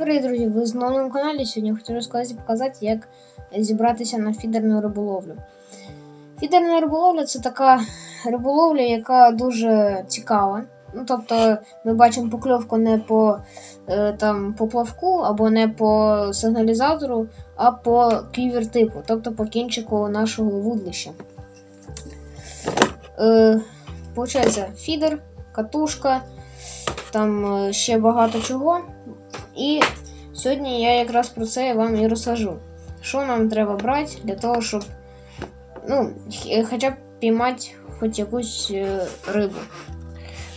Ви знову на каналі сьогодні хочу розказати показати, як зібратися на фідерну риболовлю. Фідерна риболовля це така риболовля, яка дуже цікава. Ну, тобто ми бачимо покльовку не по е, там, по плавку або не по сигналізатору, а по клівер-типу, тобто по кінчику нашого вудлища. Е, Получається фідер, катушка, там е, ще багато чого. І сьогодні я якраз про це вам і розкажу. Що нам треба брати для того, щоб ну, хоча б піймати хоч якусь е, рибу.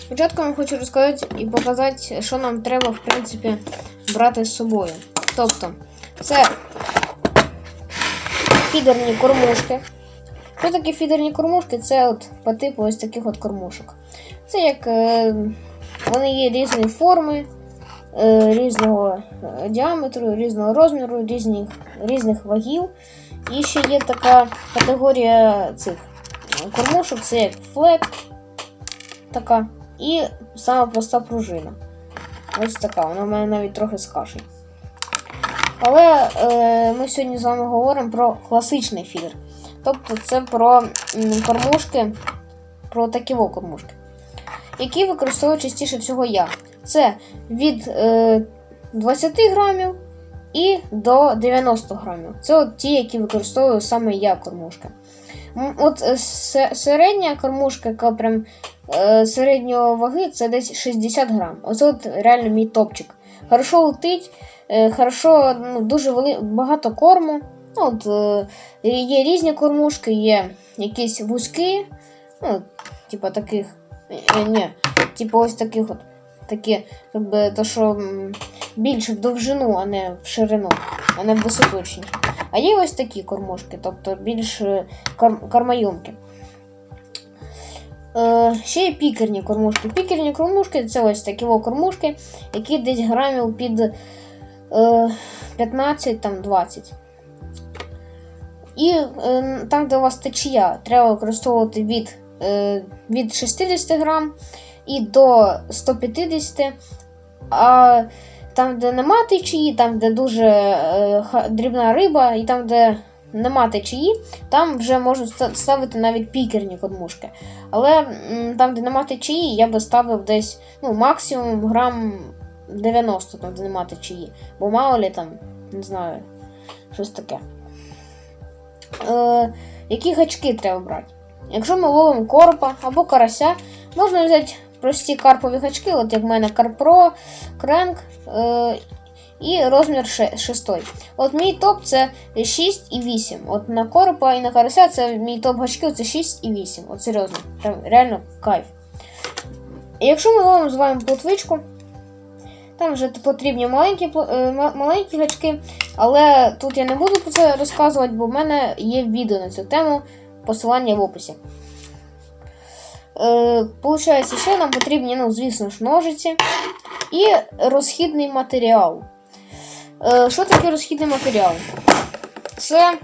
Спочатку вам хочу розказати і показати, що нам треба, в принципі, брати з собою. Тобто, це фідерні кормушки. Що таке фідерні кормушки? Це от по типу ось таких от кормушок. Це як е, вони є різної форми, е, різного е, діаметру, різного розміру, різних, різних вагів. І ще є така категорія цих е, кормушок, це як флет, така, і сама проста пружина. Ось така, вона в мене навіть трохи з. Але е, ми сьогодні з вами говоримо про класичний фідер. Тобто це про кормушки, про такі кормушки, які використовую частіше всього я. Це від е, 20 грамів і до 90 грамів. Це от ті, які використовую саме я кормушки. М, От е, середня кормушка, яка прям е, середньої ваги, це десь 60 грам. Оце от реально мій топчик. Хорошо летить, е, хорошо, ну, дуже вели... багато корму. Ну, от, е, є різні кормушки, є якісь вузькі, ну, типа таких. Е, ні, типу ось таких от. Такі, якби, то, що більше в довжину, а не в ширину, а не в висоточні. А є ось такі кормушки, тобто більш е, кор- кормоємкі. Е, ще є пікерні кормушки. Пікерні кормушки це ось такі кормушки, які десь грамів під е, 15-20. І е, там, де у вас течія, треба використовувати від, е, від 60 грам і до 150. А там, де нема течії, там, де дуже е, дрібна риба, і там, де нема течії, там вже можуть ставити навіть пікерні кормушки. Але там, де нема течії, я би ставив десь ну, максимум грам 90, там, де нема течії. Бо мало ли там, не знаю, щось таке. Е, які гачки треба брати? Якщо ми ловимо коропа або карася, можна взяти прості карпові гачки, от як в мене Карпро, Кренк е, і розмір 6. От мій топ це 6 і 8. От на коропа і на карася це мій топ гачків це 6 і 8. От серйозно, прям реально кайф. Якщо ми ловимо з вами плотвичку, там вже потрібні маленькі, е, ма- маленькі гачки, але тут я не буду про це розказувати, бо в мене є відео на цю тему, посилання в описі. Е, Получається, ще нам потрібні, ну, звісно ж, ножиці і розхідний матеріал. Е, що таке розхідний матеріал? Це.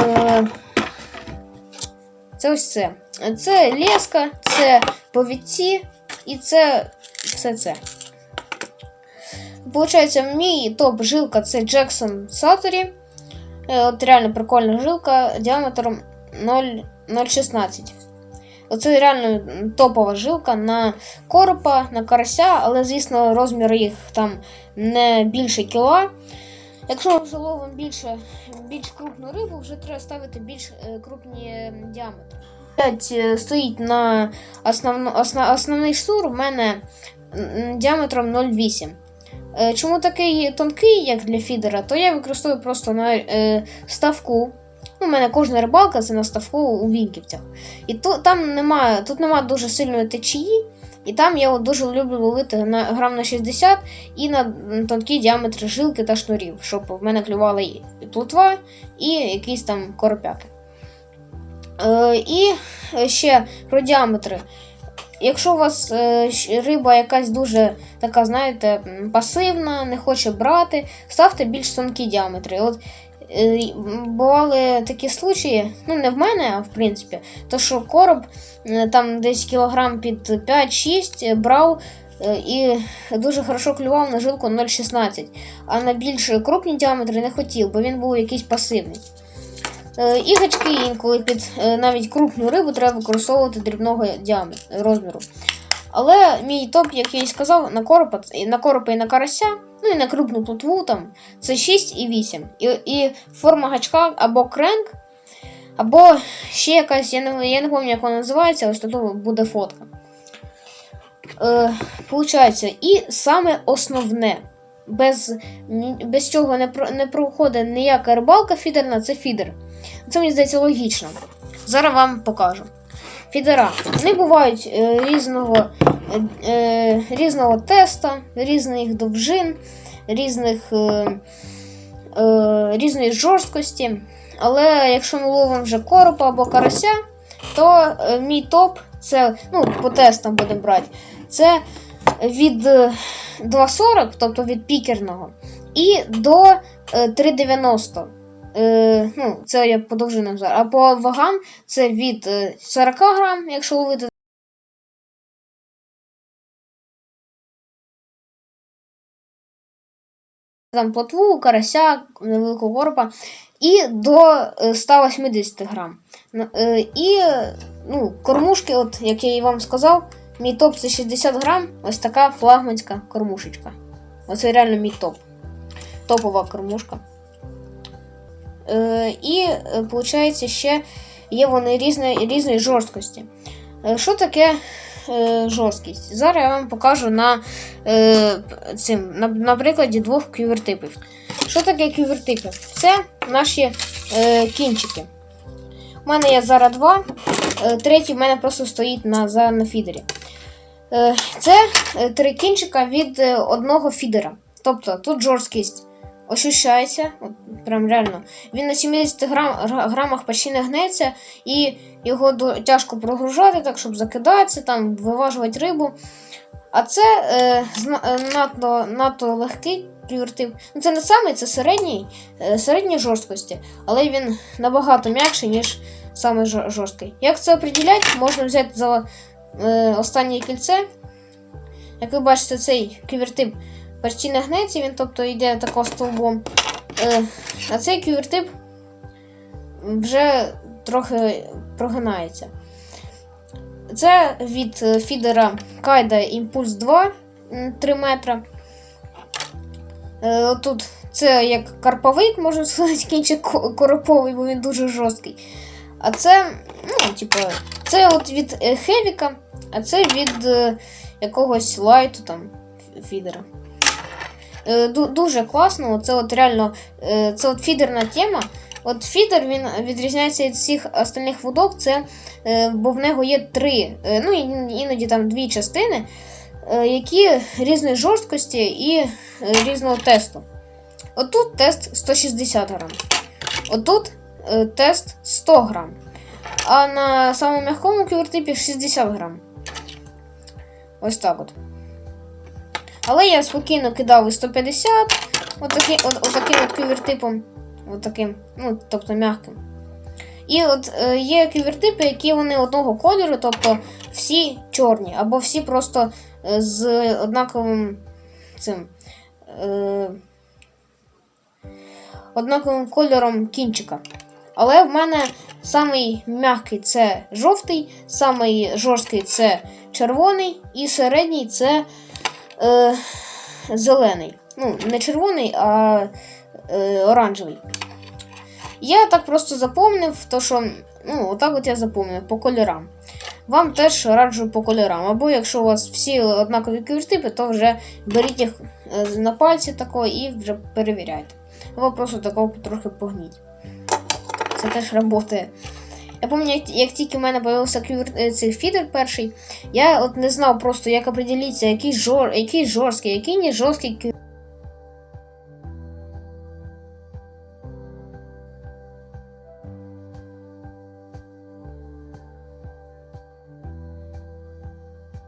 Е, це ось це. Це леска, це повідці і це все це. Получається, мій топ жилка це Jackson Satori. От реально прикольна жилка діаметром 0,016. Оце реально топова жилка на коропа, на карася, але, звісно, розмір їх там не більше кіла. Якщо вже ловимо більше, більш крупну рибу, вже треба ставити більш е, крупні діаметри. Е, Стоїть на основно, осна- основний шнур у мене діаметром 0,8. Е, Чому такий тонкий, як для фідера, то я використовую просто на ставку. У мене кожна рибалка це на ставку у Вінківцях. І тут, там немає, тут немає дуже сильної течії, і там я от дуже люблю ловити на грам на 60 і на тонкі діаметри жилки та шнурів, щоб в мене клювала і плотва, і якісь там коропяки. Е, і ще про діаметри. Якщо у вас е, риба якась дуже така, знаєте, пасивна, не хоче брати, ставте більш тонкі діаметри. От бували такі случаї, ну не в мене, а в принципі, то що короб е, там десь кілограм під 5-6 брав Е, І дуже хорошо клював на жилку 0,16, а на більш крупні діаметри не хотів, бо він був якийсь пасивний. Е, І інколи під е, навіть крупну рибу треба використовувати дрібного розміру. Але мій топ, як я і сказав, на коропа, на коропа і на карася, ну і на крупну плотву там, це 6 і 8. І, і форма гачка або кренк, або ще якась, я не, я не пам'ятаю, як вона називається, ось тут буде фотка. Е, Получається, і саме основне, без, без чого не, не проходить ніяка рибалка фідерна, це фідер. Це мені здається логічно. Зараз вам покажу. Фідера. Вони бувають е, різного, е, е, різного теста, різних довжин, різних, е, е, різної жорсткості. Але якщо ми ловимо вже коропа або карася, то е, мій топ це, ну, по тестам будемо брати, це від е, 2,40, тобто від пікерного, і до е, 3,90. Е, ну, це я по довжинам зараз. А по вагам це від е, 40 грам, якщо ловити. Там плотву, карася, невеликого коропа, і до е, 180 грам. Е, І е, ну, кормушки, от як я і вам сказав, мій топ це 60 грам, ось така флагманська кормушечка. Оце реально мій топ. Топова кормушка. Е, і, виходить, ще є вони різної, різної жорсткості. Е, що таке е, жорсткість? Зараз я вам покажу на, е, цим, на, на прикладі двох кювертипів. Що таке кювертипи? Це наші е, кінчики. У мене є зараз два, е, третій в мене просто стоїть на, за, на фідері. Е, це е, три кінчика від е, одного фідера. Тобто тут жорсткість ощущається, от, прям реально. Він на 70 грам, грамах почти не гнеться, і його тяжко прогружати, так, щоб закидатися, там, виважувати рибу. А це е, е, надто, надто легкий кювертип. Ну, це не самий, це середній, е, середньої жорсткості, але він набагато м'якший, ніж саме жорсткий. Як це определяти? Можна взяти за е, останнє кільце. Як ви бачите, цей кювертип почти не гнеться, він тобто йде тако стовбом. Е, а цей кювертип вже трохи прогинається. Це від е, фідера Кайда Імпульс 2 3 метра. Е, Тут це як карповик, можна сказати, кінчик короповий, бо він дуже жорсткий. А це, ну, типу, це от від Хевіка, а це від якогось лайту там фідера. Е, ду- дуже класно, це от реально е, це от фідерна тема. От фідер він відрізняється від всіх остальних вудок, це, е, бо в нього є три, ну іноді там дві частини, які різної жорсткості і різного тесту. Отут тест 160 грам. Отут тест 100 грам. А на самому м'якому кювертипі 60 грам. Ось так от. Але я спокійно кидав і 150, отакі, от, отаким от кювертипом. Отаким, ну, тобто м'яким. І от е, є кювертипи, які вони одного кольору, тобто всі чорні, або всі просто е, з однаковим цим. Е, однаковим кольором кінчика. Але в мене самий м'який це жовтий, самий жорсткий це червоний, і середній це е, зелений. Ну, не червоний, а е, оранжевий. Я так просто запомнив, то що, ну, отак от я запомнив по кольорам. Вам теж раджу по кольорам. Або якщо у вас всі однакові кювертипи, то вже беріть їх е, на пальці тако і вже перевіряйте. Або просто такого трохи погніть. Це теж працює. Я пам'ятаю, як, тільки в мене з'явився кювер... е, цей фідер перший, я от не знав просто, як определитися, який, жор... який жорсткий, який не жорсткий кю...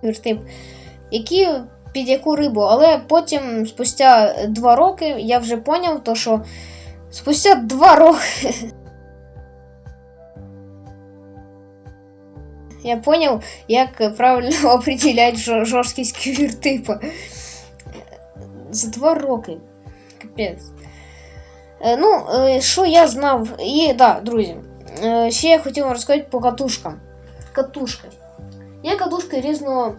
кювертип, які під яку рибу. Але потім, спустя два роки, я вже то, що спустя два роки. я поняв, як правильно определять жорсткість квіртипа. За два роки. Капець. Е, ну, е, що я знав. І, да, друзі. Е, ще я хотів вам розказати по катушкам. Катушки. Є катушки різного,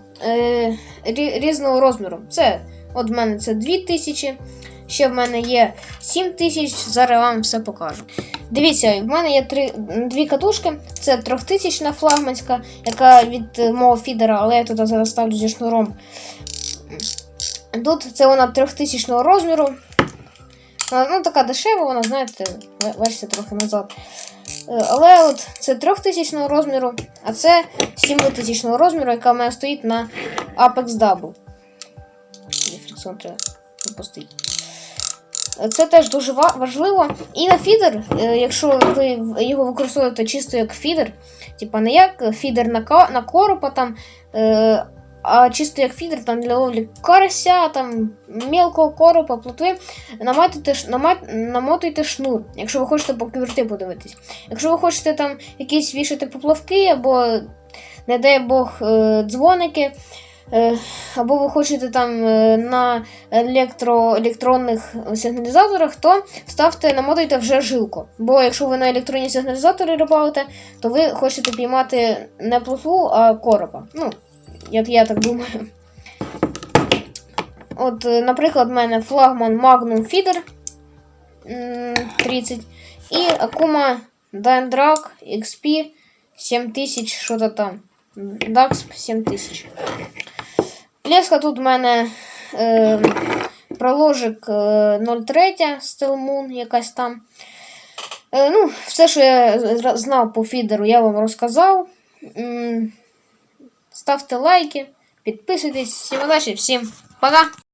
різного розміру. Це, от в мене це 2000. Ще в мене є 7000, зараз вам все покажу. Дивіться, в мене є три, дві катушки. Це 3000 флагманська, яка від е, мого фідера, але я туди зараз ставлю зі шнуром. Тут це вона 3000 розміру. Ну, така дешева, вона, знаєте, бачите трохи назад. Е, Але от це 3000 розміру, а це 7000 розміру, яка в мене стоїть на Apex Double. Фрикціон треба запустити. Це теж дуже важливо. І на фідер, е, якщо ви його використовуєте чисто як фідер, типа не як фідер на, на коропа, там, е, а чисто як фідер там, для ловлі карася, там, мілкого коропа, плотви, намотуйте, намотуйте шнур, якщо ви хочете по квірти подивитись. Якщо ви хочете там якісь вішати поплавки, або, не дай Бог, е, дзвоники. Е, Або ви хочете там е, на електро, електронних сигналізаторах, то ставте, намотуйте вже жилку. Бо якщо ви на електронні сигналізатори рибалите, то ви хочете піймати не плотву, а коропа. Ну, як я так думаю. От, е, наприклад, в мене флагман Magnum Feeder 30 і Akuma Dandrag XP 7000, що то там. DAX 7000. Леска тут в мене е, проложик е, 0,3 Steel якась там. Е, ну, все, що я знав по фідеру, я вам розказав. Ставте лайки, підписуйтесь. Всім удачі, всім пока!